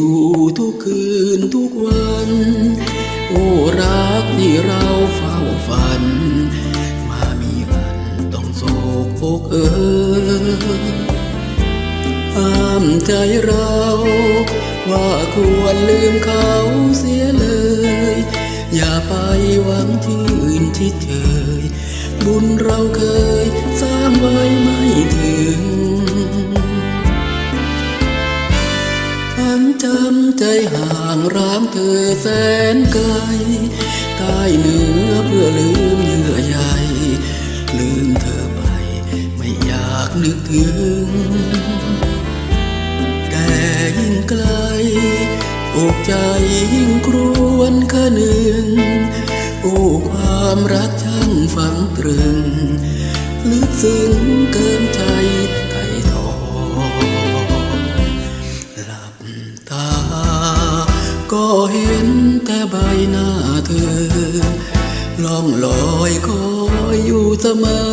ู่ทุกคืนทุกวัน โอ้รักที่เราเฝ้าฝัน มามีกันต้องโศกอกเออห้ามใจเรา ว่าควรลืมเขาเสียเลย อย่าไปหวังที่อื่นที่เธอบุญเราเคยสร้างไว้ไม่ถึง ร้างเธอแสนไกลใต้เหนือเพื่อลืมเหยื่อใยลืมเธอไป ไม่อยากนึกถึง แต่ยิ่งไกลอกใจยิ่งครวนคะนึงโอ้ความรักช่างฝังตรึง ลึกซึ้งเกินใจ เห็นแต่ใบหน้าเธอล่องลอยคอยอยู่เสมอ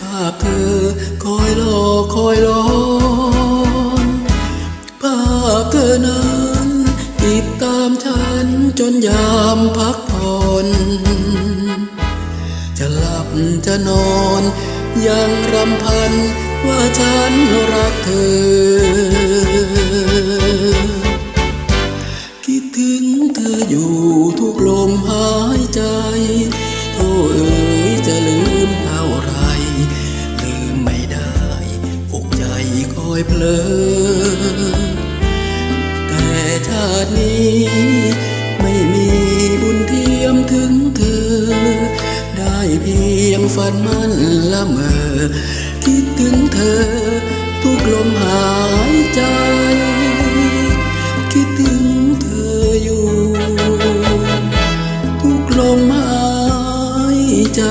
ภาพเธอคอยรอคอยรอภาพเธอนั้นติดตามฉันจนยามพักผ่อนจะหลับจะนอนยังรำพันว่าฉันรักเธอ นอ แต่ชาตินี้ไม่มีบุญเทียมถึงเธอ ได้เพียงฝันมันละเมอ คิดถึงเธอ ทุกลมหายใจ คิดถึงเธออยู่ ทุกลมหายใจ